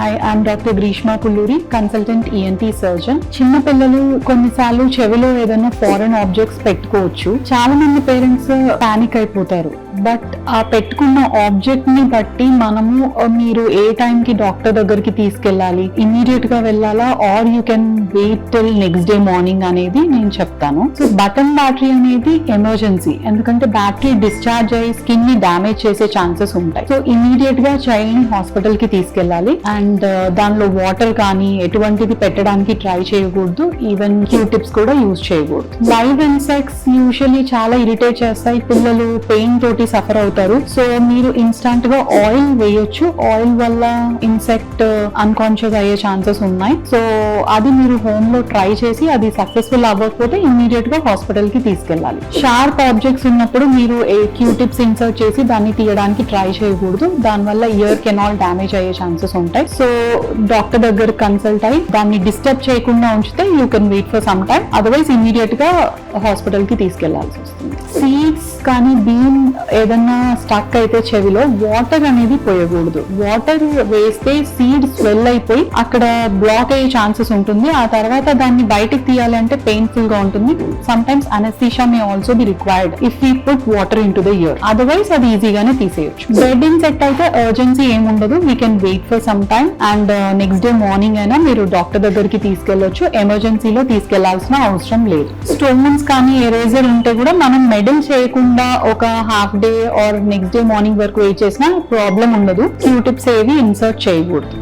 Hi I'm doctor Greeshma Kulluri consultant ENT surgeon చిన్న పిల్లలు కొన్నిసార్లు చెవిలో ఏదైనా ఫారెన్ ఆబ్జెక్ట్స్ పెట్టుకోవచ్చు. చాలా మంది పేరెంట్స్ పానిక్ uh, అయిపోతారు. బట్ ఆ పెట్టుకున్న ఆబ్జెక్ట్ని బట్టి మనము మీరు ఏ టైం కి డాక్టర్ దగ్గరికి తీసుకెళ్ళాలి? ఇమీడియట్గా వెళ్ళాలా? Or you can wait till next day morning అనేది నేను చెప్తాను. సో బటన్ బ్యాటరీ అనేది ఎమర్జెన్సీ ఎందుకంటే బ్యాటరీ డిశ్చార్జ్ అయ్యి స్కిన్ని డ్యామేజ్ చేసే ఛాన్సెస్ ఉంటాయి. సో ఇమీడియట్గా చైల్డ్ని హాస్పిటల్కి తీసుకెళ్ళాలి. అండ్ దానిలో వాటర్ కానీ ఎటువంటిది పెట్టడానికి ట్రై చేయకూడదు. ఈవెన్ క్యూ టిప్స్ కూడా యూజ్ చేయకూడదు. లైవ్ ఇన్సెక్ట్స్ యూజువల్లీ చాలా ఇరిటేట్ చేస్తాయి. పిల్లలు పెయిన్ తోటి సఫర్ అవుతారు. సో మీరు ఇన్స్టంట్గా ఆయిల్ వేయొచ్చు. ఆయిల్ వల్ల ఇన్సెక్ట్ అన్కాన్షియస్ uh, అయ్యే ఛాన్సెస్ ఉన్నాయి. సో అది మీరు హోమ్లో ట్రై చేసి అది సక్సెస్ఫుల్ అవ్వకపోతే ఇమీడియట్గా హాస్పిటల్కి తీసుకెళ్ళాలి. షార్ప్ ఆబ్జెక్ట్స్ ఉన్నప్పుడు మీరు క్యూ టిప్స్ ఇన్సర్ట్ చేసి దాన్ని తీయడానికి ట్రై చేయకూడదు. దానివల్ల ఇయర్ కెనాల్ డ్యామేజ్ అయ్యే ఛాన్సెస్ ఉంటాయి. సో డాక్టర్ దగ్గర కన్సల్ట్ అయ్యి దాన్ని డిస్టర్బ్ చేయకుండా ఉంచితే you can wait for some time otherwise ఇమీడియట్గా హాస్పిటల్కి తీసుకెళ్ళాల్సి వస్తుంది. సీడ్స్ కానీ బీన్ ఏదన్నా స్టక్ అయితే చెవిలో వాటర్ అనేది పోయకూడదు. వాటర్ వేస్తే సీడ్ స్వెల్ అయిపోయి అక్కడ బ్లాక్ అయ్యే ఛాన్సెస్ ఉంటుంది. ఆ తర్వాత దాన్ని బయటకు తీయాలి అంటే పెయిన్ఫుల్గా ఉంటుంది. Some times anaesthesia may also be required if you put water into the ear otherwise అది ఈజీగానే తీసేయచ్చు. బెడ్ ఇన్సెక్ట్ అయితే అర్జెన్సీ ఏముండదు. We can wait for some time and next day morning అయినా మీరు డాక్టర్ దగ్గరికి తీసుకెళ్ళొచ్చు ఎమర్జెన్సీలో తీసుకెళ్ళాల్సిన అవసరం లేదు. స్టోన్స్ కానీ ఎరేజర్ ఉంటే కూడా మనం మెడల్ చేయకుండా ఒక half day or next day morning వరకు వెయిట్ చేసినా ప్రాబ్లం ఉండదు. క్యూ టిప్స్ ఏవి ఇన్సర్ట్ చేయకూడదు.